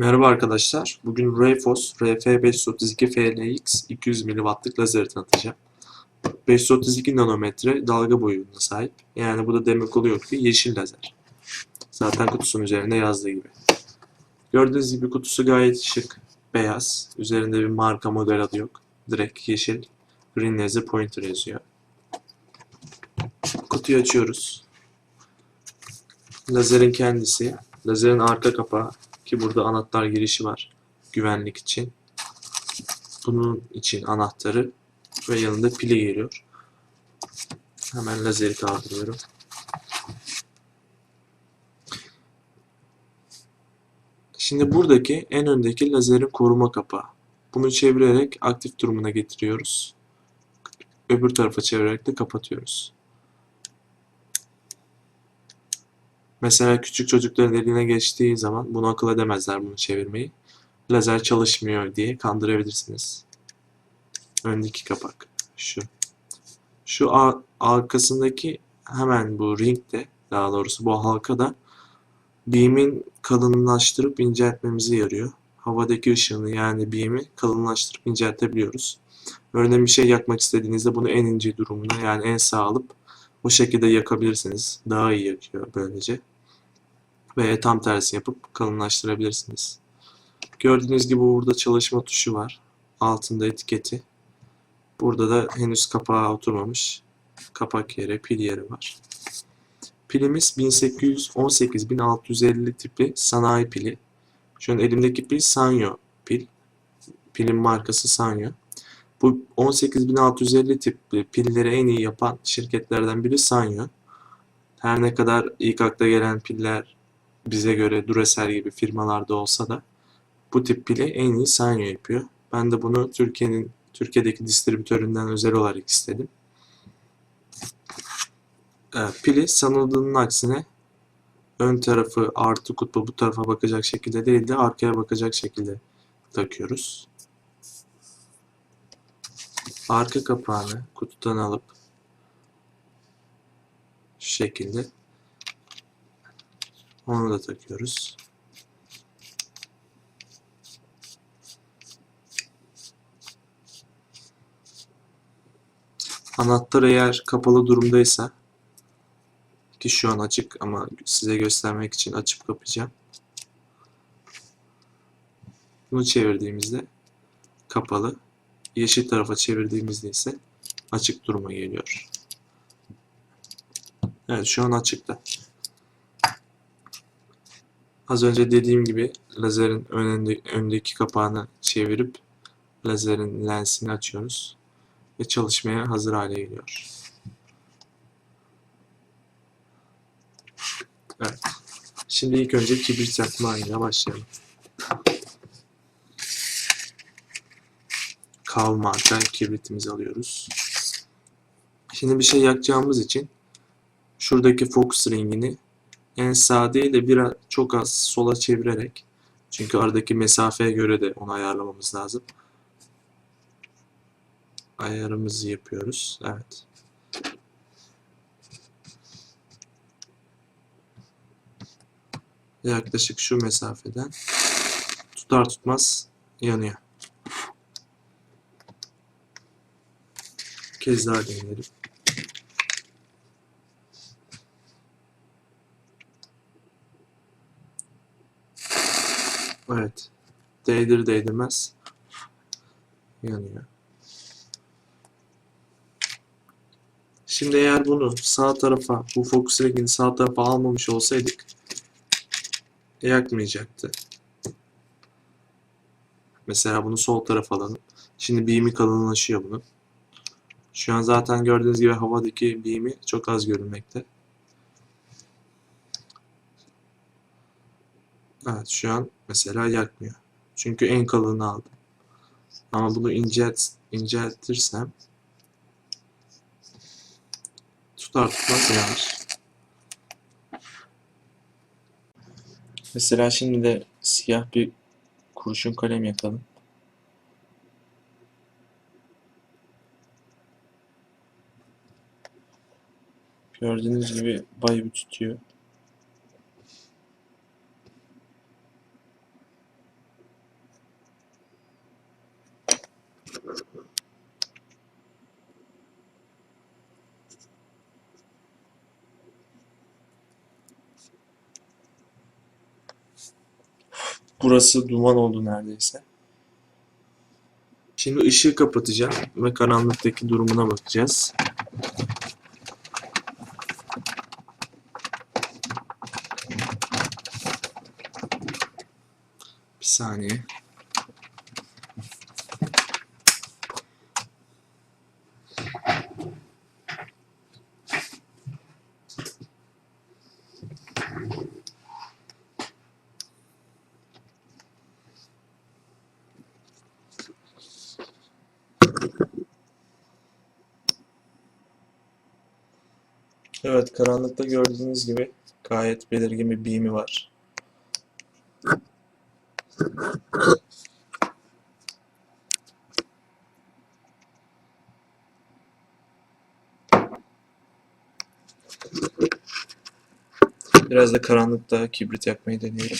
Merhaba arkadaşlar. Bugün Rayfos RF532 FLX 200 mW'lık lazeri tanıtacağım. 532 nanometre dalga boyutuna sahip. Yani bu da demek oluyor ki yeşil lazer. Zaten kutusunun üzerinde yazdığı gibi. Gördüğünüz gibi kutusu gayet şık. Beyaz. Üzerinde bir marka model adı yok. Direkt yeşil. Green Laser Pointer yazıyor. Kutuyu açıyoruz. Lazerin kendisi. Lazerin arka kapağı ki burada anahtar girişi var güvenlik için. Bunun için anahtarı ve yanında pili geliyor. Hemen lazeri kaldırıyorum. Şimdi buradaki en öndeki lazerin koruma kapağı. Bunu çevirerek aktif durumuna getiriyoruz. Öbür tarafa çevirerek de kapatıyoruz. Mesela küçük çocukların eline geçtiği zaman bunu akıl edemezler bunu çevirmeyi. Lazer çalışmıyor diye kandırabilirsiniz. Öndeki kapak. Şu. Şu arkasındaki hemen bu ringde daha doğrusu bu halka da beam'in kalınlaştırıp inceltmemizi yarıyor. Havadaki ışığını yani beam'i kalınlaştırıp inceltebiliyoruz. Örneğin bir şey yakmak istediğinizde bunu en ince durumuna yani en sağ alıp o şekilde yakabilirsiniz. Daha iyi yakıyor böylece. Veya tam tersi yapıp kalınlaştırabilirsiniz. Gördüğünüz gibi burada çalışma tuşu var. Altında etiketi. Burada da henüz kapağı oturmamış. Kapak yeri, pil yeri var. Pilimiz 1818-1650 tipi sanayi pili. Şu an elimdeki pil Sanyo pil. Pilin markası Sanyo. Bu 18650 tip pilleri en iyi yapan şirketlerden biri Sanyo. Her ne kadar ilk akla gelen piller bize göre Duracell gibi firmalarda olsa da bu tip pili en iyi Sanyo yapıyor. Ben de bunu Türkiye'nin Türkiye'deki distribütöründen özel olarak istedim. Evet, pili sanıldığının aksine ön tarafı artı kutbu bu tarafa bakacak şekilde değil de arkaya bakacak şekilde takıyoruz. Arka kapağını kutudan alıp şu şekilde onu da takıyoruz. Anahtar eğer kapalı durumdaysa ki şu an açık ama size göstermek için açıp kapayacağım. Bunu çevirdiğimizde kapalı. Yeşil tarafa çevirdiğimizde ise açık duruma geliyor. Evet şu an açıkta. Az önce dediğim gibi lazerin önünde, öndeki kapağını çevirip lazerin lensini açıyoruz ve çalışmaya hazır hale geliyor. Evet. Şimdi ilk önce kibrit yakma ile başlayalım. Kav marka kibritimizi alıyoruz. Şimdi bir şey yakacağımız için şuradaki focus ringini en sağ değil de biraz çok az sola çevirerek çünkü aradaki mesafeye göre de onu ayarlamamız lazım. Ayarımızı yapıyoruz. Evet. Yaklaşık şu mesafeden tutar tutmaz yanıyor. Bir kez daha deneyelim. Evet. Değdir değdirmez. Yanıyor. Şimdi eğer bunu sağ tarafa, bu fokus rengini sağ tarafa almamış olsaydık yakmayacaktı. Mesela bunu sol tarafa alalım. Şimdi beam'i kalınlaşıyor bunun. Şu an zaten gördüğünüz gibi havadaki beam'i çok az görünmekte. Evet şu an mesela yakmıyor. Çünkü en kalını aldım. Ama bunu incelt, inceltirsem tutar tutmaz yanar. Mesela şimdi de siyah bir kurşun kalem yakalım. Gördüğünüz gibi bayağı tutuyor. Burası duman oldu neredeyse. Şimdi ışığı kapatacağım ve karanlıktaki durumuna bakacağız. Bir saniye. Evet, karanlıkta gördüğünüz gibi gayet belirgin bir beam'i var. Biraz da karanlıkta kibrit yakmayı deneyelim.